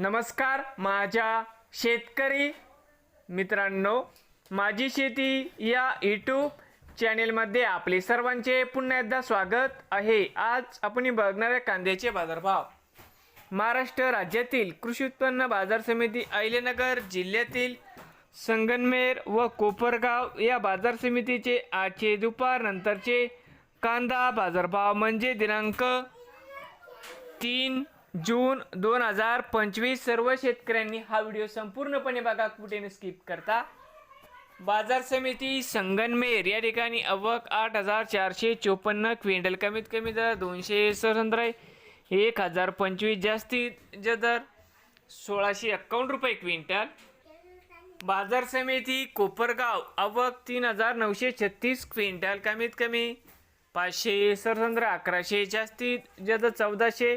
नमस्कार माझ्या शेतकरी मित्रांनो माझी शेती या यूट्यूब चॅनेलमध्ये आपले सर्वांचे पुन्हा एकदा स्वागत आहे. आज आपण बघणार आहे कांद्याचे बाजारभाव. महाराष्ट्र राज्यातील कृषी उत्पन्न बाजार समिती अहिलेनगर जिल्ह्यातील संगनमेर व कोपरगाव या बाजार समितीचे आजचे दुपार नंतरचे कांदा बाजारभाव म्हणजे दिनांक तीन जून दोन हजार पंचवीस सर्व शेतकऱ्यांनी हा व्हिडिओ संपूर्णपणे बघा कुठे स्किप करता? बाजार समिती संगनमेर या ठिकाणी अवक आठ हजार चारशे चोपन्न क्विंटल कमीत कमी दर दोनशे सतरा एक हजार पंचवीस जास्तीत ज दर सोळाशे एक्कावन्न रुपये क्विंटल. बाजार समिती कोपरगाव अवक तीन हजार नऊशे छत्तीस क्विंटल कमीत कमी पाचशे सरसंद्र अकराशे जास्तीत जद चौदाशे